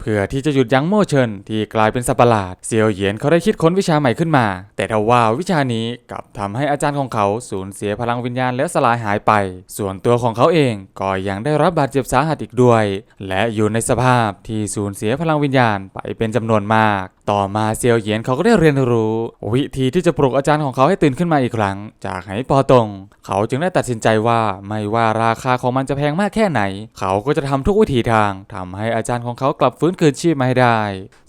เพื่อที่จะหยุดยั้งโม่เชินที่กลายเป็นสัปหลาดเซียวเหยียนเขาได้คิดค้นวิชาใหม่ขึ้นมา แต่ทว่าวิชานี้กลับทำให้อาจารย์ของเขาสูญเสียพลังวิญญาณและสลายหายไป ส่วนตัวของเขาเองก็ยังได้รับบาดเจ็บสาหัสอีกด้วย และอยู่ในสภาพที่สูญเสียพลังวิญญาณไปเป็นจำนวนมากต่อมาเซียวเหยียนเขาก็ได้เรียนรู้ วิธีที่จะปลุกอาจารย์ของเขาให้ตื่นขึ้นมาอีกครั้ง จากไหปอตง เขาจึงได้ตัดสินใจว่าไม่ว่าราคาของมันจะแพงมากแค่ไหน เขาก็จะทำทุกวิถีทางทำให้อาจารย์ของเขากลับฟื้นคืนชีพมาให้ได้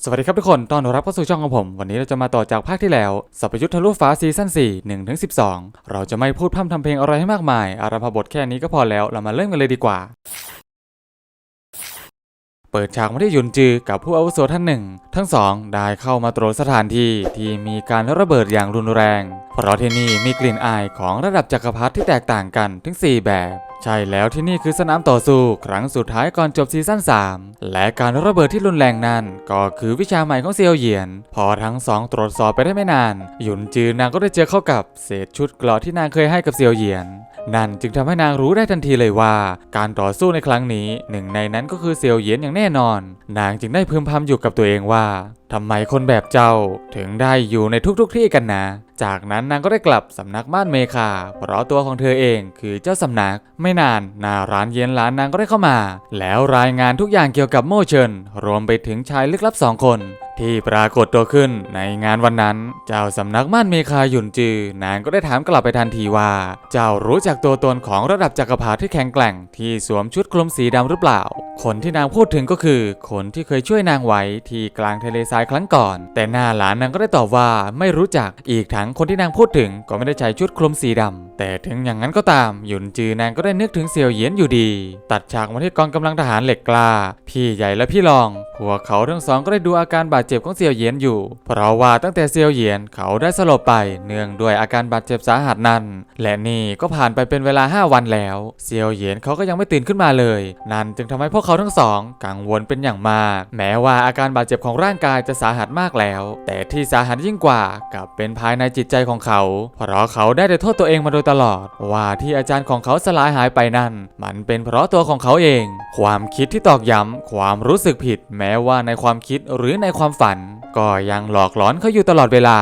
สวัสดีครับทุกคนต้อนรับเข้าสู่ช่องของผม วันนี้เราจะมาต่อจากภาคที่แล้วสัพยุทธทะลุฟ้าซีซั่น4 1ถึง12 เราจะไม่พูดพร่ำทำเพลงอะไรให้มากมาย อารัมพบทแค่นี้ก็พอแล้วเรามาเริ่มกันเลยดีกว่า เปิดฉากมาที่ยุนจือกับผู้อาวุโสท่านหนึ่ง ทั้งสองได้เข้ามาตรวจสถานที่ที่มีการระเบิดอย่างรุนแรงเพราะที่นี่มีกลิ่นอายของระดับจักรพรรดิที่แตกต่างกันถึง 4 แบบ ใช่แล้วที่นี่คือสนามต่อสู้ครั้งสุดท้ายก่อนจบซีซั่น3 และการระเบิดที่รุนแรงนั้น ก็คือวิชาใหม่ของเซียวเหยียน พอทั้งสองตรวจสอบไปได้ไม่นาน หยุนจือนางก็ได้เจอเข้ากับเศษชุดเกราะที่นางเคยให้กับเซียวเหยียนนั่นจึงทำให้นางรู้ได้ทันทีเลยว่า การต่อสู้ในครั้งนี้ หนึ่งในนั้นก็คือเซียวเหยียนอย่างแน่นอน นางจึงได้พึมพำอยู่กับตัวเองว่าทำไมคนแบบเจ้าถึงได้อยู่ในทุกๆทที่กันนะ จากนั้นนางก็ได้กลับสำนักบ้านเมคาเพราะตัวของเธอเองคือเจ้าสำนักไม่นานหน้าร้านเย็นร้านนางก็ได้เข้ามา แล้วรายงานทุกอย่างเกี่ยวกับโมเชินรวมไปถึงชายลึกลับสองคนที่ปรากฏตัวขึ้นในงานวันนั้น เจ้าสำนักม่านเมคาหยุนจือ นางก็ได้ถามกลับไปทันทีว่า เจ้ารู้จักตัวตนของระดับจักรพรรดิที่แข็งแกร่งที่สวมชุดคลุมสีดำหรือเปล่า คนที่นางพูดถึงก็คือ คนที่เคยช่วยนางไว้ที่กลางทะเลทรายครั้งก่อน แต่หน้าหลานนางก็ได้ตอบว่าไม่รู้จักอีกทั้งคนที่นางพูดถึงก็ไม่ได้ใช้ชุดคลุมสีดำแต่ถึงอย่างนั้นก็ตามหยุนจือนางก็ได้นึกถึงเสี่ยวเหยียนอยู่ดี ตัดฉากมาที่กองกำลังทหารเหล็กกล้า พี่ใหญ่และพี่รองพวกเขาทั้งสองก็ได้ดูอาการบาดเจ็บของเสี่ยวเหยียนอยู่ เพราะว่าตั้งแต่เสี่ยวเหยียนเขาได้สลบไปเนื่องด้วยอาการบาดเจ็บสาหัสนั้น และนี่ก็ผ่านไปเป็นเวลา 5 วันแล้วเสี่ยวเหยียนเขาก็ยังไม่ตื่นขึ้นมาเลย นั่นจึงทำให้พวกเขาทั้งสองกังวลเป็นอย่างมาก แม้ว่าอาการบาดเจ็บของร่างกายจะสาหัสมากแล้ว แต่ที่สาหัสยิ่งกว่ากับเป็นภายในจิตใจของเขา เพราะเขาได้แต่โทษตัวเองมาโดยตลอด ว่าที่อาจารย์ของเขาสลายหายไปนั่นมันเป็นเพราะตัวของเขาเอง ความคิดที่ตอกย้ำความรู้สึกผิด แม้ว่าในความคิดหรือในความฝัน ก็ยังหลอกหลอนเขาอยู่ตลอดเวลา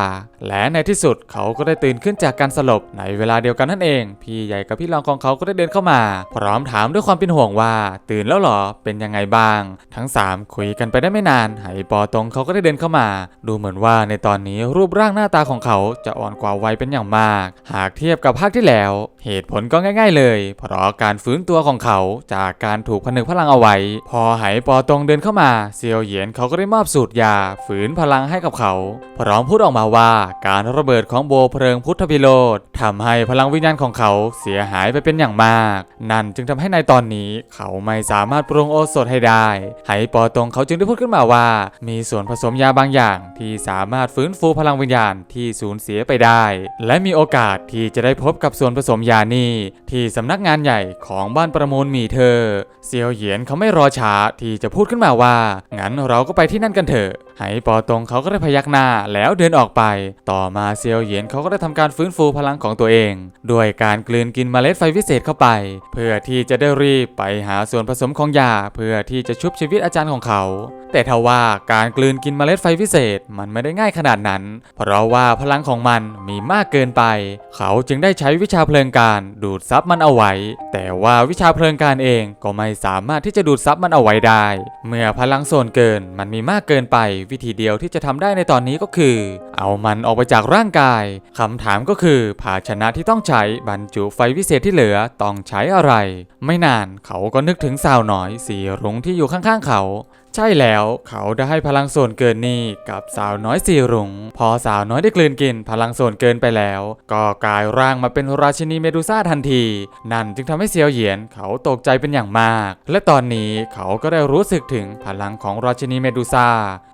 และในที่สุดเขาก็ได้ตื่นขึ้นจากการสลบในเวลาเดียวกันนั่นเอง พี่ใหญ่กับพี่รองของเขาก็ได้เดินเข้ามา พร้อมถามด้วยความเป็นห่วงว่า ตื่นแล้วเหรอเป็นยังไงบ้าง ทั้งสามคุยกันไปได้ไม่นานไหปอตงเขาก็ได้เดินเข้ามา ดูเหมือนว่าในตอนนี้รูปร่างหน้าตาของเขาจะอ่อนกว่าวัยเป็นอย่างมาก หากเทียบกับภาคที่แล้ว เหตุผลก็ง่าย ๆ เลย เพราะการฟื้นตัวของเขาจากการถูกผนึกพลังเอาไว้ พอไหปอตงเดินเข้ามาเซียวเหยียนเขาก็ได้มอบสูตรยาฝืนพลังให้กับเขา พร้อมพูดออกมาว่าการระเบิดของโบเพลิงพุทธพิโรธทำให้พลังวิญญาณของเขาเสียหายไปเป็นอย่างมาก นั่นจึงทำให้ในตอนนี้เขาไม่สามารถปรุงโอสถให้ได้ ไหปอตรงเขาจึงได้พูดขึ้นมาว่า มีส่วนผสมยาบางอย่าง ที่สามารถฟื้นฟูพลังวิญญาณที่สูญเสียไปได้ และมีโอกาสที่จะได้พบกับส่วนผสมยานี้ที่สำนักงานใหญ่ของบ้านประมูลมีเธอ เซียวเหยียนเขาไม่รอช้าที่จะพูดขึ้นมาว่า งั้นเราก็ไปที่นั่นกันเถอะ ไหปอตงเขาก็ได้พยักหน้าแล้วเดินออกไป ต่อมาเซียวเหยียนเขาก็ได้ทำการฟื้นฟูพลังของตัวเอง ด้วยการกลืนกินเมล็ดไฟวิเศษเข้าไป เพื่อที่จะได้รีบไปหาส่วนผสมของยาเพื่อที่จะชุบชีวิตอาจารย์ของเขา แต่ทว่าการกลืนกินเมล็ดไฟวิเศษมันไม่ได้ง่ายขนาดนั้น เพราะว่าพลังของมันมีมากเกินไป เขาจึงได้ใช้วิชาเพลิงการดูดซับมันเอาไว้ แต่ว่าวิชาเพลิงการเองก็ไม่สามารถที่จะดูดซับมันเอาไว้ได้ เมื่อพลังส่วนเกินมันมีมากเกินไปวิธีเดียวที่จะทำได้ในตอนนี้ก็คือ เอามันออกไปจากร่างกายคำถามก็คือ ภาชนะที่ต้องใช้บรรจุไฟวิเศษที่เหลือต้องใช้อะไร ไม่นานเขาก็นึกถึงสาวน้อยสีรุ้งที่อยู่ข้างๆเขา ใช่แล้วเขาได้ให้พลังส่วนเกินนี้กับสาวน้อยสีรุง้งพอสาวน้อยได้กลืนกินพลังส่วนเกินไปแล้ว ก็กลายร่างมาเป็นราชินีเมดูซ่าทันที นั่นจึงทำให้เซียวเหยียนเขาตกใจเป็นอย่างมาก และตอนนี้เขาก็ได้รู้สึกถึงพลังของราชินีเมดูซ่า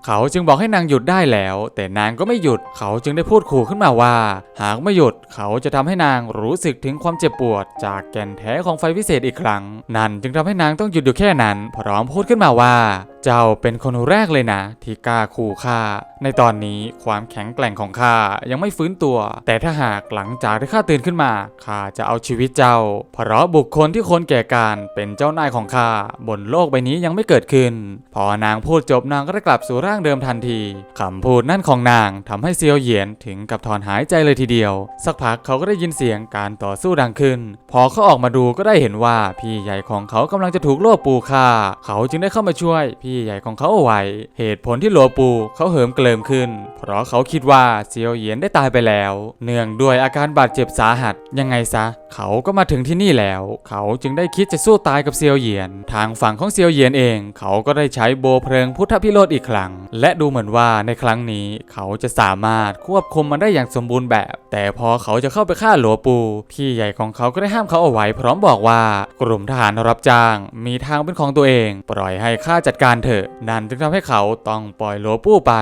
เขาจึงบอกให้นางหยุดได้แล้ว แต่นางก็ไม่หยุด เขาจึงได้พูดขู่ขึ้นมาว่า หากไม่หยุดเขาจะทำให้นางรู้สึกถึงความเจ็บปวด จากแก่นแท้ของไฟวิเศษอีกครั้ง นั่นจึงทำให้นางต้องหยุดอยู่แค่นั้น พร้อมพูดขึ้นมาว่าเจ้าเป็นคนแรกเลยนะ ที่กล้าขู่ข้า ในตอนนี้ความแข็งแกร่งของข้ายังไม่ฟื้นตัว แต่ถ้าหากหลังจากที่ข้าตื่นขึ้นมาข้าจะเอาชีวิตเจ้า เพราะบุคคลที่คนแก่การเป็นเจ้านายของข้าบนโลกใบนี้ยังไม่เกิดขึ้น พอนางพูดจบนางก็ได้กลับสู่ร่างเดิมทันทีคำพูดนั่นของนางทำให้เซียวเหยียนถึงกับถอนหายใจเลยทีเดียว สักพักเขาก็ได้ยินเสียงการต่อสู้ดังขึ้น พอเขาออกมาดูก็ได้เห็นว่าพี่ใหญ่ของเขากำลังจะถูกโล่ปูฆ่า เขาจึงได้เข้ามาช่วยพี่ที่ใหญ่ของเขาเอาไว้ เหตุผลที่โลปูเขาเหิมเกลิมขึ้น เพราะเขาคิดว่าเซียวเหยียนได้ตายไปแล้ว เนื่องด้วยอาการบาดเจ็บสาหัสยังไงซะ เขาก็มาถึงที่นี่แล้ว เขาจึงได้คิดจะสู้ตายกับเซียวเหยียน ทางฝั่งของเซียวเหยียนเอง เขาก็ได้ใช้โบเพลิงพุทธพิโรธอีกครั้ง และดูเหมือนว่าในครั้งนี้เขาจะสามารถควบคุมมันได้อย่างสมบูรณ์แบบ แต่พอเขาจะเข้าไปฆ่าหลัวปูพี่ใหญ่ของเขาก็ได้ห้ามเขาเอาไว้ พร้อมบอกว่ากลุ่มทหารรับจ้าง มีทางเป็นของตัวเอง ปล่อยให้ข้าจัดการเถอะ นั่นจึงทำให้เขาต้องปล่อยหลัวปูไป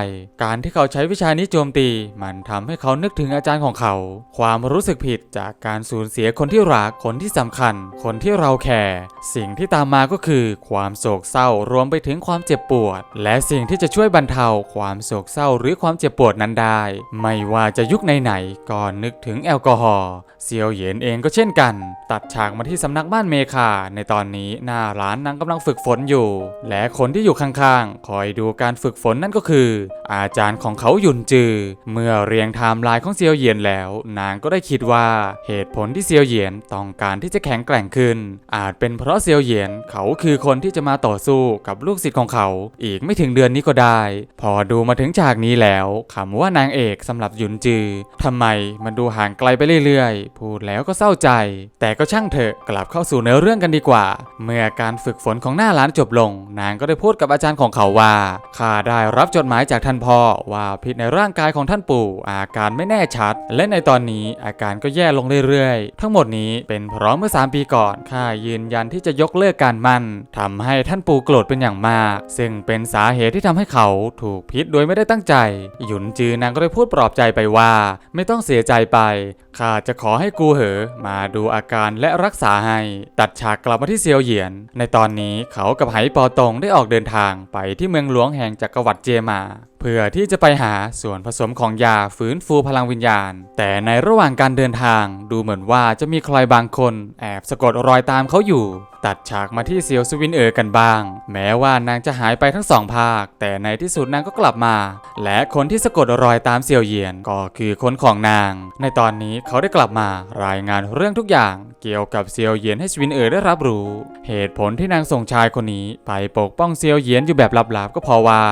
การที่เขาใช้วิชานี้โจมตี มันทำให้เขานึกถึงอาจารย์ของเขา ความรู้สึกผิดจากการสูญเสียคนที่รักคนที่สำคัญ คนที่เราแคร์สิ่งที่ตามมาก็คือ ความโศกเศร้ารวมไปถึงความเจ็บปวด และสิ่งที่จะช่วยบรรเทาความโศกเศร้าหรือความเจ็บปวดนั้นได้ ไม่ว่าจะยุคไหนๆก็นึกถึงแอลกอฮอล์เซียวเหยียนเองก็เช่นกัน ตัดฉากมาที่สำนักบ้านเมคา ในตอนนี้หน้าร้านนางกำลังฝึกฝนอยู่ และคนที่อยู่ข้างๆ คอยดูการฝึกฝนนั่นก็คือ อาจารย์ของเขาหยุนจือ เมื่อเรียงไทม์ไลน์ของเซียวเหยียนแล้ว นางก็ได้คิดว่าเหตุผลที่เซียวเหยียนต้องการที่จะแข็งแกร่งขึ้น อาจเป็นเพราะเซียวเหยียนเขาคือคนที่จะมาต่อสู้กับลูกศิษย์ของเขา อีกไม่ถึงเดือนนี้ก็ได้ พอดูมาถึงฉากนี้แล้วคำว่านางเอกสำหรับหยุนจือทำไมมันดูห่างไกลไปเรื่อยๆ พูดแล้วก็เศร้าใจ แต่ก็ช่างเถอะกลับเข้าสู่เนื้อเรื่องกันดีกว่า เมื่อการฝึกฝนของหน้าร้านจบลง นางก็ได้พูดกับอาจารย์ของเขาว่าข้าได้รับจดหมายจากท่านพ่อว่าพิษในร่างกายของท่านปู่ อาการไม่แน่ชัด และในตอนนี้อาการก็แย่ลงเรื่อยๆ ทั้งหมดนี้เป็นเพราะเมื่อ 3 ปีก่อนข้ายืนยันที่จะยกเลิกการมั่นทำให้ท่านปู่โกรธเป็นอย่างมาก ซึ่งเป็นสาเหตุที่ทำให้เขาถูกพิษโดยไม่ได้ตั้งใจ หยุนจือนางก็ได้พูดปลอบใจไปว่า ไม่ต้องเสียียใจไป ข้าจะขอให้กูเหอ มาดูอาการและรักษาให้ ตัดฉากกลับมาที่เซียวเหยียน ในตอนนี้เขากับไหปอตงได้ออกเดินทางไปที่เมืองหลวงแห่งจักรวรรดิเจมา เพื่อที่จะไปหาส่วนผสมของยาฟื้นฟูพลังวิญญาณ แต่ในระหว่างการเดินทางดูเหมือนว่าจะมีใครบางคนแอบสะกดรอยตามเขาอยู่ ตัดฉากมาที่เซียวสวินเอ๋อกันบ้าง แม้ว่านางจะหายไปทั้งสองภาค แต่ในที่สุดนางก็กลับมา และคนที่สะกดรอยตามเซียวเหยียนก็คือคนของนาง ในตอนนี้เขาได้กลับมารายงานเรื่องทุกอย่างเกี่ยวกับเซียวเหยียนให้สวินเอ๋อได้รับรู้ เหตุผลที่นางส่งชายคนนี้ ไปปกป้องเซียวเหยียนอยู่แบบลับๆ ก็เพราะว่า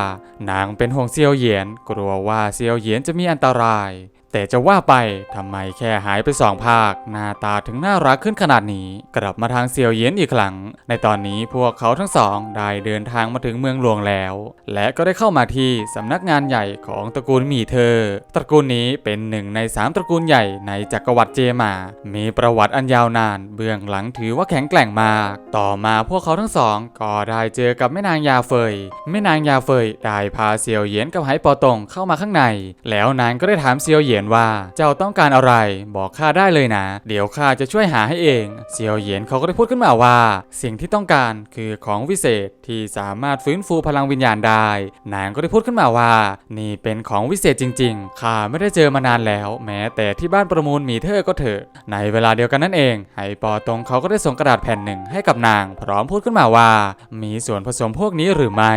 นางเป็นห่วงเซีซียวเหยียนกลัวว่าเซียวเหยียนจะมีอันตราย แต่จะว่าไปทำไมแค่หายไปสองภาค หน้าตาถึงน่ารักขึ้นขนาดนี้ กลับมาทางเซียวเยียนอีกครั้ง ในตอนนี้พวกเขาทั้งสองได้เดินทางมาถึงเมืองหลวงแล้ว และก็ได้เข้ามาที่สำนักงานใหญ่ของตระกูลหมี่เธอ ตระกูลนี้เป็นหนึ่งในสามตระกูลใหญ่ในจักรวรรดิเจมา มีประวัติอันยาวนาน เบื้องหลังถือว่าแข็งแกร่งมาก ต่อมาพวกเขาทั้งสองก็ได้เจอกับแม่นางยาเฟย แม่นางยาเฟยได้พาเซียวเยียนกับไหปอตงเข้ามาข้างใน แล้วนางก็ได้ถามเซียวเยียนว่า เจ้าต้องการอะไร บอกข้าได้เลยนะ เดี๋ยวข้าจะช่วยหาให้เอง เซียวเหยียนเขาก็ได้พูดขึ้นมาว่า สิ่งที่ต้องการคือของวิเศษที่สามารถฟื้นฟูพลังวิญญาณได้ นางก็ได้พูดขึ้นมาว่า นี่เป็นของวิเศษจริง ๆ ข้าไม่ได้เจอมานานแล้ว แม้แต่ที่บ้านประมูลมีเธอก็เถอะ ในเวลาเดียวกันนั่นเองไหปอตรงเขาก็ได้ส่งกระดาษแผ่นหนึ่งให้กับนาง พร้อมพูดขึ้นมาว่า มีส่วนผสมพวกนี้หรือไม่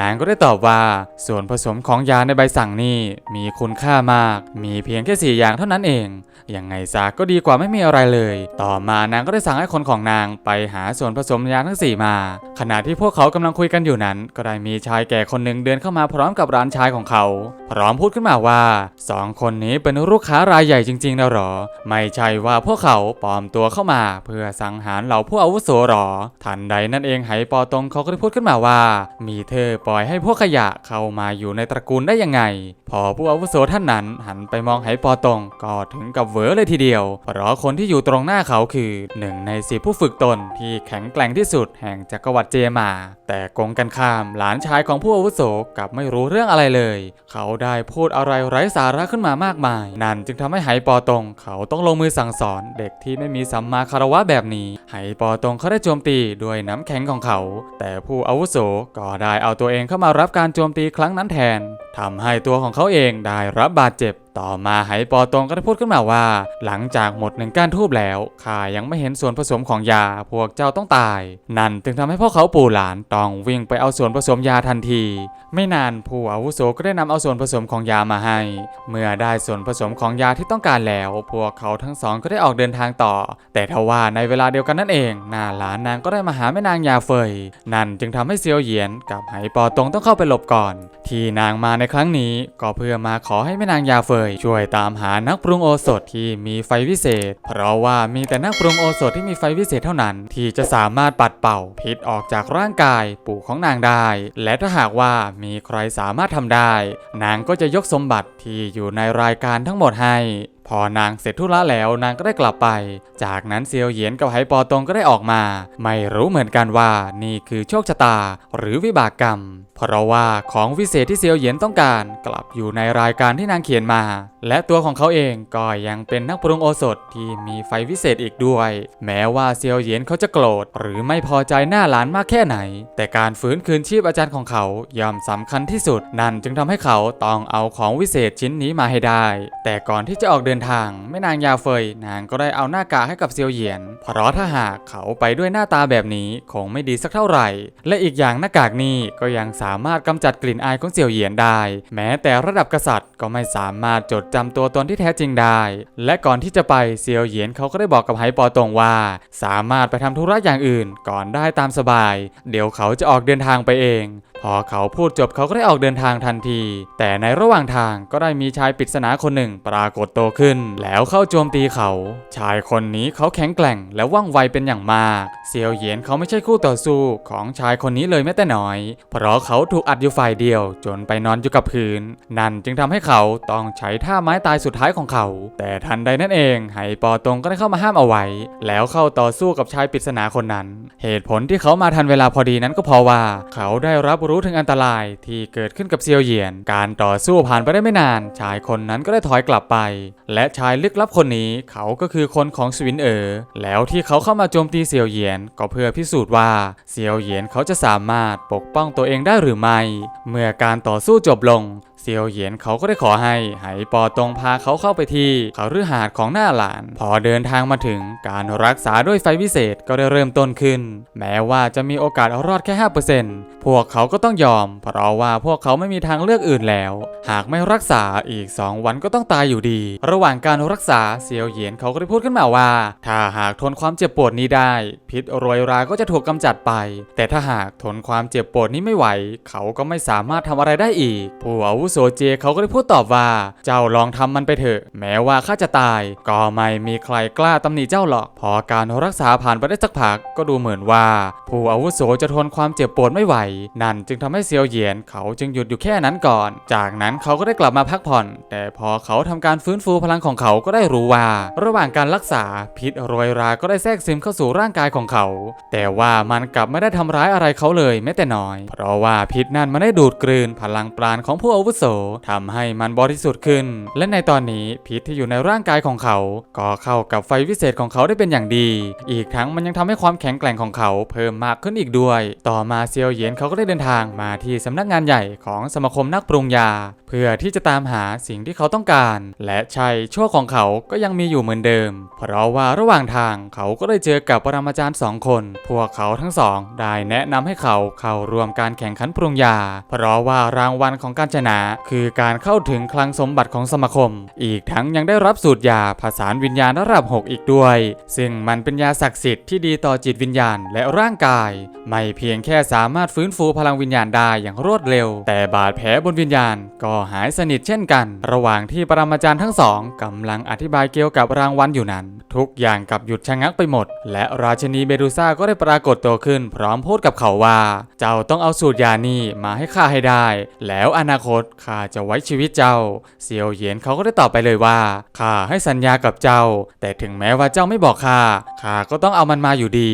นางก็ได้ตอบว่า ส่วนผสมของยาในใบสั่งนี่มีคุณค่ามาก มีเพียงแค่สี่อย่างเท่านั้นเอง ยังไงซะก็ดีกว่าไม่มีอะไรเลย ต่อมานางก็ได้สั่งให้คนของนางไปหาส่วนผสมยาทั้งสี่มา ขณะที่พวกเขากำลังคุยกันอยู่นั้น ก็ได้มีชายแก่คนหนึ่งเดินเข้ามาพร้อมกับร้านชายของเขา พร้อมพูดขึ้นมาว่าสองคนนี้เป็นลูกค้ารายใหญ่จริงๆนะหรอ ไม่ใช่ว่าพวกเขาปลอมตัวเข้ามา เพื่อสังหารเหล่าผู้อาวุโสหรอ ทันใดนั่นเองไหปอตงเขาก็ได้พูดขึ้นมาว่า มีเธอปล่อยให้พวกขยะเข้ามาอยู่ในตระกูลได้ยังไง พอผู้อาวุโสท่านนั้นหันไปมองของไหปอตงก็ถึงกับเวอเลยทีเดียว เพราะคนที่อยู่ตรงหน้าเขาคือหนึ่งในสิผู้ฝึกตนที่แข็งแกร่งที่สุดแห่งจักรวรรดิเจมา แต่กงกันข้ามหลานชายของผู้อาวุโสกับไม่รู้เรื่องอะไรเลย เขาได้พูดอะไรไร้สาระขึ้นมามากมาย นั่นจึงทำให้ไหปอตงเขาต้องลงมือสั่งสอนเด็กที่ไม่มีสัมมาคารวะแบบนี้ ไหปอตงเขาได้โจมตีด้วยน้ำแข็งของเขา แต่ผู้อาวุโสก็ได้เอาตัวเองเข้ามารับการโจมตีครั้งนั้นแทนทำให้ตัวของเขาเองได้รับบาดเจ็บ ต่อมาไหปอตงก็ได้พูดขึ้นมาว่า หลังจากหมดหนึ่งก้านทูบแล้วข้ายังไม่เห็นส่วนผสมของยาพวกเจ้าต้องตาย นั่นจึงทำให้พวกเขาปู่หลานต้องวิ่งไปเอาส่วนผสมยาทันที ไม่นานผู้อาวุโสก็ได้นำเอาส่วนผสมของยามาให้ เมื่อได้ส่วนผสมของยาที่ต้องการแล้ว พวกเขาทั้งสองก็ได้ออกเดินทางต่อ แต่ทว่าในเวลาเดียวกันนั่นเองหน้าหลานนางก็ได้มาหาแม่นางยาเฟย นั่นจึงทำให้เซียวเหยียนกับไหปอตงต้องเข้าไปหลบก่อน ที่นางมาในครั้งนี้ก็เพื่อมาขอให้แม่นางยาเฟยช่วยตามหานักปรุงโอสถที่มีไฟวิเศษ เพราะว่ามีแต่นักปรุงโอสถที่มีไฟวิเศษเท่านั้น ที่จะสามารถปัดเป่า พิษออกจากร่างกายปู่ของนางได้ และถ้าหากว่ามีใครสามารถทำได้ นางก็จะยกสมบัติที่อยู่ในรายการทั้งหมดให้ พอนางเสร็จธุระแล้วนางก็ได้กลับไป จากนั้นเซียวเหยียนกับไหปอตงก็ได้ออกมา ไม่รู้เหมือนกันว่านี่คือโชคชะตาหรือวิบากกรรม เพราะว่าของวิเศษที่เซียวเหยียนต้องการกลับอยู่ในรายการที่นางเขียนมา และตัวของเขาเองก็ยังเป็นนักปรุงโอสถที่มีไฟวิเศษอีกด้วย แม้ว่าเซียวเหยียนเขาจะโกรธหรือไม่พอใจหน้าหลานมากแค่ไหน แต่การฟื้นคืนชีพอาจารย์ของเขาย่อมสำคัญที่สุด นั่นจึงทำให้เขาต้องเอาของวิเศษชิ้นนี้มาให้ได้ แต่ก่อนที่จะออกเดินทาง แม่นางยาเฟยนางก็ได้เอาหน้ากากให้กับเซียวเหยียน เพราะถ้าหากเขาไปด้วยหน้าตาแบบนี้คงไม่ดีสักเท่าไหร่ และอีกอย่างหน้ากากนี้ก็ยังสามารถกำจัดกลิ่นอายของเซียวเหยียนได้ แม้แต่ระดับกษัตริย์ก็ไม่สามารถจดจำตัวตนที่แท้จริงได้ และก่อนที่จะไปเซียวเหยียนเขาก็ได้บอกกับไหปอตงว่า สามารถไปทำธุระอย่างอื่นก่อนได้ตามสบาย เดี๋ยวเขาจะออกเดินทางไปเอง พอเขาพูดจบเขาก็ได้ออกเดินทางทันที แต่ในระหว่างทางก็ได้มีชายปริศนาคนหนึ่งปรากฏตัวขึ้น แล้วเข้าโจมตีเขา ชายคนนี้เขาแข็งแกร่งและว่องไวเป็นอย่างมากเซียวเหยียนเขาไม่ใช่คู่ต่อสู้ของชายคนนี้เลยแม้แต่น้อย เพราะเขาถูกอัดอยู่ฝ่ายเดียว จนไปนอนอยู่กับพื้น นั่นจึงทำให้เขาต้องใช้ท่าไม้ตายสุดท้ายของเขา แต่ทันใดนั่นเองไหปอตงก็ได้เข้ามาห้ามเอาไว้ แล้วเข้าต่อสู้กับชายปริศนาคนนั้น เหตุผลที่เขามาทันเวลาพอดีนั้นก็เพราะว่า เขาได้รับรู้ถึงอันตรายที่เกิดขึ้นกับเซียวเหยียน การต่อสู้ผ่านไปได้ไม่นาน ชายคนนั้นก็ได้ถอยกลับไป และชายลึกลับคนนี้เขาก็คือคนของสวินเอ๋อแล้วที่เขาเข้ามาโจมตีเซียวเหยียน ก็เพื่อพิสูจน์ว่าเซียวเหยียนเขาจะสามารถปกป้องตัวเองได้หรือไม่ เมื่อการต่อสู้จบลง เซียวเหยียนเขาก็ได้ขอให้ไหปอตงพาเขาเข้าไปที่เขาฤหาสน์ของหน้าหลาน พอเดินทางมาถึงการรักษาด้วยไฟวิเศษก็ได้เริ่มต้นขึ้น แม้ว่าจะมีโอกาสรอดแค่ 5%พวกเขาก็ต้องยอม เพราะว่าพวกเขาไม่มีทางเลือกอื่นแล้ว หากไม่รักษาอีก 2 วันก็ต้องตายอยู่ดี ระหว่างการรักษาเซียวเหยียนเขาก็ได้พูดขึ้นมาว่า ถ้าหากทนความเจ็บปวดนี้ได้ พิษโรยราก็จะถูกกำจัดไป แต่ถ้าหากทนความเจ็บปวดนี้ไม่ไหว เขาก็ไม่สามารถทำอะไรได้อีก ผู้อาวุโสเจเขาก็ได้พูดตอบว่า เจ้าลองทำมันไปเถอะ แม้ว่าข้าจะตาย ก็ไม่มีใครกล้าตำหนิเจ้าหรอก พอการรักษาผ่านไปได้สักพักก็ดูเหมือนว่า ผู้อาวุโสจะทนความเจ็บปวดไม่ไหว นั่นจึงทำให้เซียวเหยียนเขาจึงหยุดอยู่แค่นั้นก่อน จากนั้นเขาก็ได้กลับมาพักผ่อน แต่พอเขาทำการฟื้นฟูพลังของเขาก็ได้รู้ว่า ระหว่างการรักษาพิษโรยราก็ได้แทรกซึมเข้าสู่ร่างกายของเขา แต่ว่ามันกลับไม่ได้ทำร้ายอะไรเขาเลยแม้แต่น้อย เพราะว่าพิษนั่นมันได้ดูดกลืนพลังปราณของผู้อาวุโสทำให้มันบริสุทธิ์ขึ้น และในตอนนี้พิษที่อยู่ในร่างกายของเขา ก็เข้ากับไฟวิเศษของเขาได้เป็นอย่างดี อีกทั้งมันยังทำให้ความแข็งแกร่งของเขาเพิ่มมากขึ้นอีกด้วย ต่อมาเซียวเหยียนเขาก็ได้เดินทางมาที่สำนักงานใหญ่ของสมาคมนักปรุงยา เพื่อที่จะตามหาสิ่งที่เขาต้องการ และชัยชั่วของเขาก็ยังมีอยู่เหมือนเดิม เพราะว่าระหว่างทางเขาก็ได้เจอกับปรมาจารย์สองคน พวกเขาทั้งสองได้แนะนำให้เขาเข้าร่วมการแข่งขันปรุงยา เพราะว่ารางวัลของการชนะคือการเข้าถึงคลังสมบัติของสมาคม อีกทั้งยังได้รับสูตรยาผสานวิญญาณระดับ 6 อีกด้วย ซึ่งมันเป็นยาศักดิ์สิทธิ์ที่ดีต่อจิตวิญญาณและร่างกาย ไม่เพียงแค่สามารถฟื้นฟูพลังวิญญาณได้อย่างรวดเร็ว แต่บาดแผลบนวิญญาณก็หายสนิทเช่นกัน ระหว่างที่ปรมาจารย์ทั้งสองกำลังอธิบายเกี่ยวกับรางวัลอยู่นั้น ทุกอย่างกับหยุดชะงักไปหมด และราชินีเบดูซ่าก็ได้ปรากฏตัวขึ้น พร้อมพูดกับเขาว่า เจ้าต้องเอาสูตรยานี้มาให้ข้าให้ได้ แล้วอนาคตข้าจะไว้ชีวิตเจ้า เซียวเหยียนเขาก็ได้ตอบไปเลยว่า ข้าให้สัญญากับเจ้า แต่ถึงแม้ว่าเจ้าไม่บอกข้า ข้าก็ต้องเอามันมาอยู่ดี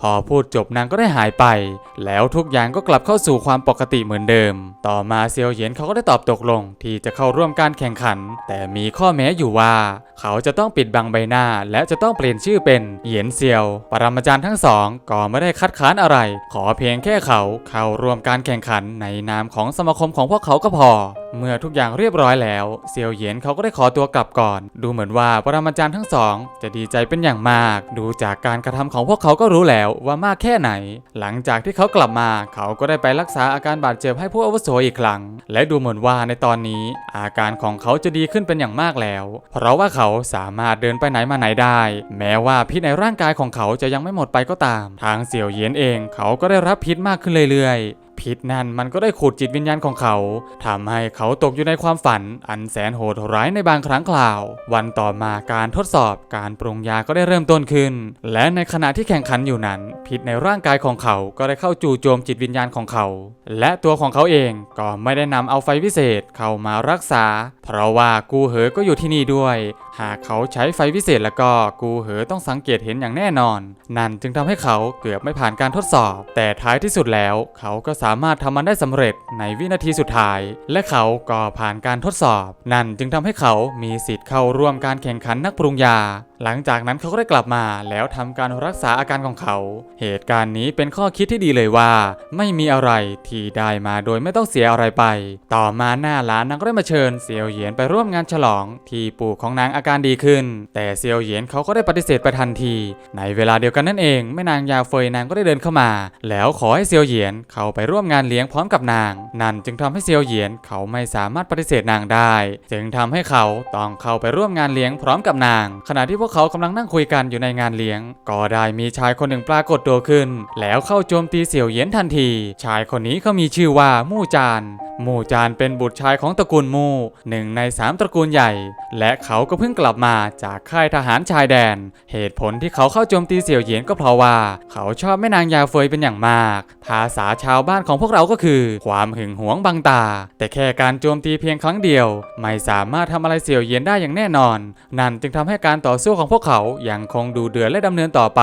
พอพูดจบนางก็ได้หายไป แล้วทุกอย่างก็กลับเข้าสู่ความปกติเหมือนเดิม ต่อมาเซียวเหยียนเขาก็ได้ตอบตกลง ที่จะเข้าร่วมการแข่งขัน แต่มีข้อแม้อยู่ว่า เขาจะต้องปิดบังใบหน้า และจะต้องเปลี่ยนชื่อเป็นเหยียนเซียว ปรมาจารย์ทั้งสองก็ไม่ได้คัดค้านอะไร ขอเพียงแค่เขาเข้าร่วมการแข่งขันในนามของสมาคมของพวกเขาก็พอเมื่อทุกอย่างเรียบร้อยแล้วเซียวเหยียนเขาก็ได้ขอตัวกลับก่อน ดูเหมือนว่าปรมาจารย์ทั้งสอง จะดีใจเป็นอย่างมาก ดูจากการกระทำของพวกเขาก็รู้แล้วว่ามากแค่ไหน หลังจากที่เขากลับมา เขาก็ได้ไปรักษาอาการบาดเจ็บให้ผู้อาวุโสอีกครั้ง และดูเหมือนว่าในตอนนี้ อาการของเขาจะดีขึ้นเป็นอย่างมากแล้ว เพราะว่าเขาสามารถเดินไปไหนมาไหนได้ แม้ว่าพิษในร่างกายของเขาจะยังไม่หมดไปก็ตาม ทางเสี่ยวเหยียนเอง เขาก็ได้รับพิษมากขึ้นเรื่อยๆ พิษนั่นมันก็ได้ขูดจิตวิญญาณของเขาทำให้เขาตกอยู่ในความฝันอันแสนโหดร้ายในบางครั้งคราว วันต่อมาการทดสอบการปรุงยาก็ได้เริ่มต้นขึ้น และในขณะที่แข่งขันอยู่นั้น พิษในร่างกายของเขาก็ได้เข้าจู่โจมจิตวิญญาณของเขา และตัวของเขาเองก็ไม่ได้นำเอาไฟวิเศษเข้ามารักษา เพราะว่ากูเหอก็อยู่ที่นี่ด้วย หากเขาใช้ไฟวิเศษแล้วก็กูเหอต้องสังเกตเห็นอย่างแน่นอน นั่นจึงทำให้เขาเกือบไม่ผ่านการทดสอบ แต่ท้ายที่สุดแล้วเขาก็สามารถทำมันได้สำเร็จในวินาทีสุดท้าย และเขาก็ผ่านการทดสอบ นั่นจึงทำให้เขามีสิทธิ์เข้าร่วมการแข่งขันนักปรุงยาหลังจากนั้นเขาก็ได้กลับมาแล้วทำการรักษาอาการของเขา เหตุการณ์นี้เป็นข้อคิดที่ดีเลยว่า ไม่มีอะไรที่ได้มาโดยไม่ต้องเสียอะไรไป ต่อมาหน้าร้านนางก็ได้มาเชิญเซียวเหยียนไปร่วมงานฉลอง ที่ปู่ของนางอาการดีขึ้น แต่เซียวเหยียนเขาก็ได้ปฏิเสธไปทันที ในเวลาเดียวกันนั่นเองแม่นางยาเฟยนางก็ได้เดินเข้ามา แล้วขอให้เซียวเหยียนเข้าไปร่วมงานเลี้ยงพร้อมกับนาง นั่นจึงทำให้เซียวเหยียนเขาไม่สามารถปฏิเสธนางได้ จึงทำให้เขาต้องเข้าไปร่วมงานเลี้ยงพร้อมกับนาง ขณะที่วกเขากำลังนั่งคุยกันอยู่ในงานเลี้ยง ก็ได้มีชายคนหนึ่งปรากฏตัวขึ้น แล้วเข้าโจมตีเสี่ยวเหยียนทันที ชายคนนี้เขามีชื่อว่ามู่จานมู่จานเป็นบุตรชายของตระกูลมู่หนึ่งในสามตระกูลใหญ่ และเขาก็เพิ่งกลับมาจากค่ายทหารชายแดน เหตุผลที่เขาเข้าโจมตีเสี่ยวเหยียนก็เพราะว่า เขาชอบแม่นางยาเฟยเป็นอย่างมาก ภาษาชาวบ้านของพวกเราก็คือ ความหึงหวงบังตา แต่แค่การโจมตีเพียงครั้งเดียว ไม่สามารถทำอะไรเสี่ยวเหยียนได้อย่างแน่นอน นั่นจึงทำให้การต่อสู้ของพวกเขายังคงดูเดือดและดำเนินต่อไป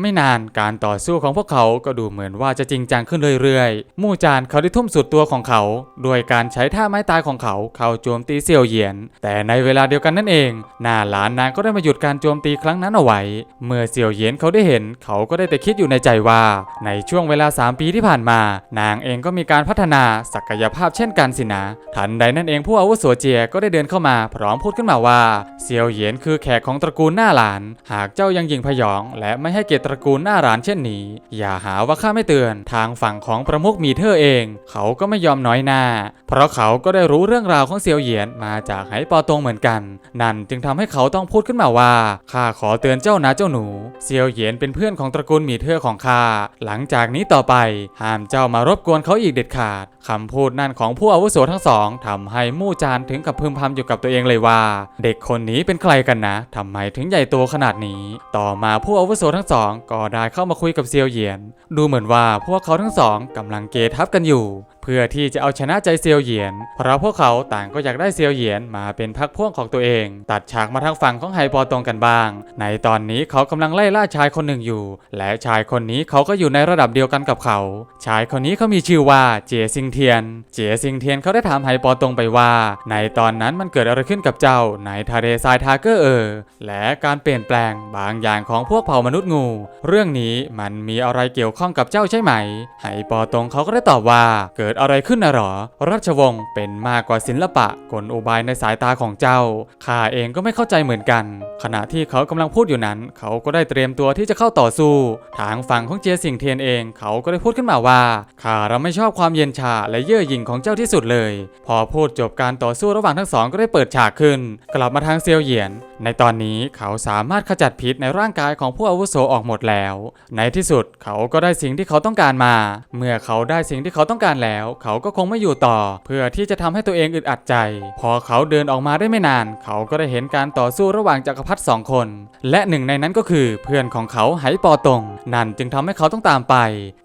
ไม่นานการต่อสู้ของพวกเขาก็ดูเหมือนว่าจะจริงจังขึ้นเรื่อยๆ มู่จานเขาได้ทุ่มสุดตัวของเขาด้วยการใช้ท่าไม้ตายของเขาเข้าโจมตีเสี่ยวเหยียน แต่ในเวลาเดียวกันนั่นเอง หน้าหลานนางก็ได้มาหยุดการโจมตีครั้งนั้นเอาไว้ เมื่อเสี่ยวเหยียนเขาได้เห็น เขาก็ได้แต่คิดอยู่ในใจว่า ในช่วงเวลา 3 ปีที่ผ่านมา นางเองก็มีการพัฒนาศักยภาพเช่นกันสินะ ทันใดนั่นเองผู้อาวุโสเจียก็ได้เดินเข้ามาพร้อมพูดขึ้นมาว่าเซียวเหยียนคือแขกของตระกูลหน้าหลาน หากเจ้ายังยิงพยอง และไม่ให้เกียรติตระกูลหน้าหลานเช่นนี้ อย่าหาว่าข้าไม่เตือน ทางฝั่งของประมุขมีเธอเอง เขาก็ไม่ยอมน้อยหน้า เพราะเขาก็ได้รู้เรื่องราวของเซียวเหยียนมาจากไหปอตงเหมือนกัน นั่นจึงทำให้เขาต้องพูดขึ้นมาว่าข้าขอเตือนเจ้านะเจ้าหนู เซียวเหยียนเป็นเพื่อนของตระกูลหมีเธอของข้าหลังจากนี้ต่อไปห้ามเจ้ามารบกวนเขาอีกเด็ดขาดคำพูดนั่นของผู้อาวุโสทั้งสองทำให้มู่จานถึงกับพึมพำอยู่กับตัวเองเลยว่า เด็กคนนี้เป็นใครกันนะทำไมถึงึงใหญ่โตขนาดนี้ ต่อมาผู้อาวุโสทั้งสองก็ได้เข้ามาคุยกับเซียวเหยียน ดูเหมือนว่าพวกเขาทั้งสองกำลังเกทับกันอยู่เพื่อที่จะเอาชนะใจเซียวเหยียน เพราะพวกเขาต่างก็อยากได้เซียวเหยียนมาเป็นพักพวกของตัวเอง ตัดฉากมาทางฝั่งของไฮปอตรงกันบ้าง ในตอนนี้เขากำลังไล่ล่าชายคนหนึ่งอยู่ และชายคนนี้เขาก็อยู่ในระดับเดียวกันกับเขา ชายคนนี้เขามีชื่อว่าเจซิงเทียน เจซิงเทียนเขาได้ถามไฮปอตรงไปว่า ในตอนนั้นมันเกิดอะไรขึ้นกับเจ้าในทะเลทรายทาเกอร์เออ และการเปลี่ยนแปลงบางอย่างของพวกเผ่ามนุษย์งู เรื่องนี้มันมีอะไรเกี่ยวข้องกับเจ้าใช่ไหม ไฮปอตรงเขาก็ได้ตอบว่าเกิดดอะไรขึ้นนะหรอ ราชวงศ์เป็นมากกว่าศิลปะกลอุบายในสายตาของเจ้า ข้าเองก็ไม่เข้าใจเหมือนกัน ขณะที่เขากำลังพูดอยู่นั้น เขาก็ได้เตรียมตัวที่จะเข้าต่อสู้ ทางฝั่งของเจียสิงเทียนเอง เขาก็ได้พูดขึ้นมาว่า ข้าเราไม่ชอบความเย็นชาและเย่อหยิ่งของเจ้าที่สุดเลย พอพูดจบการต่อสู้ระหว่างทั้งสองก็ได้เปิดฉากขึ้น กลับมาทางเซียวเหยียน ในตอนนี้เขาสามารถขจัดพิษในร่างกายของผู้อาวุโสออกหมดแล้ว ในที่สุดเขาก็ได้สิ่งที่เขาต้องการมา เมื่อเขาได้สิ่งที่เขาต้องการแล้วเขาก็คงไม่อยู่ต่อ เพื่อที่จะทำให้ตัวเองอึดอัดใจ พอเขาเดินออกมาได้ไม่นาน เขาก็ได้เห็นการต่อสู้ระหว่างจักรพรรดิสองคน และหนึ่งในนั้นก็คือเพื่อนของเขาไหปอตง นั่นจึงทำให้เขาต้องตามไป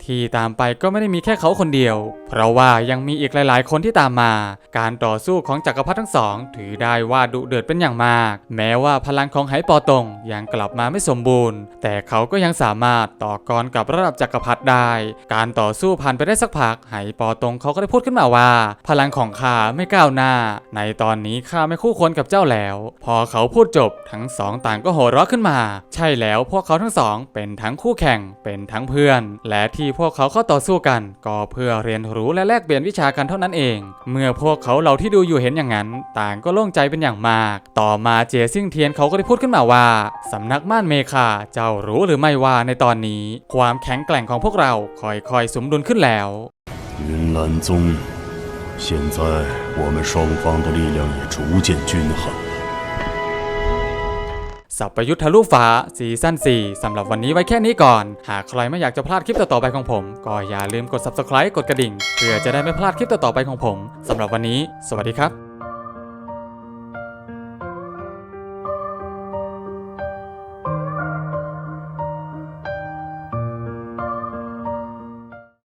ที่ตามไปก็ไม่ได้มีแค่เขาคนเดียว เพราะว่ายังมีอีกหลาย ๆ คนที่ตามมา การต่อสู้ของจักรพรรดิทั้งสอง ถือได้ว่าดุเดือดเป็นอย่างมาก แม้ว่าพลังของไหปอตงยังกลับมาไม่สมบูรณ์ แต่เขาก็ยังสามารถต่อกรกับระดับจักรพรรดิได้ การต่อสู้ผ่านไปได้สักพักไหปอตงเขาก็ได้พูดขึ้นมาว่า พลังของข้าไม่ก้าวหน้า ในตอนนี้ข้าไม่คู่ควรกับเจ้าแล้ว พอเขาพูดจบทั้งสองต่างก็โห่เราะขึ้นมา ใช่แล้วพวกเขาทั้งสอง เป็นทั้งคู่แข่งเป็นทั้งเพื่อน และที่พวกเขาเข้าต่อสู้กัน ก็เพื่อเรียนรู้และแลกเปลี่ยนวิชากันเท่านั้นเอง เมื่อพวกเขาเหล่าที่ดูอยู่เห็นอย่างนั้น ต่างก็โล่งใจเป็นอย่างมาก ต่อมาเจซิ่งเทียนเขาก็ได้พูดขึ้นมาว่าสำนักม่านเมคาเจ้ารู้หรือไม่ว่าในตอนนี้ ความแข็งแกร่งของพวกเราค่อยๆสมดุลขึ้นแล้ว 云岚宗，现在我们双方的力量也逐渐均衡。 สับประยุทธ์ทะลุฟ้าซีซั่น4สำหรับวันนี้ไว้แค่นี้ก่อน หากใครไม่อยากจะพลาดคลิปต่อๆไปของผม ก็อย่าลืมกด subscribe กดกระดิ่ง เพื่อจะได้ไม่พลาดคลิปต่อๆไปของผมสำหรับวันนี้ สวัสดีครับ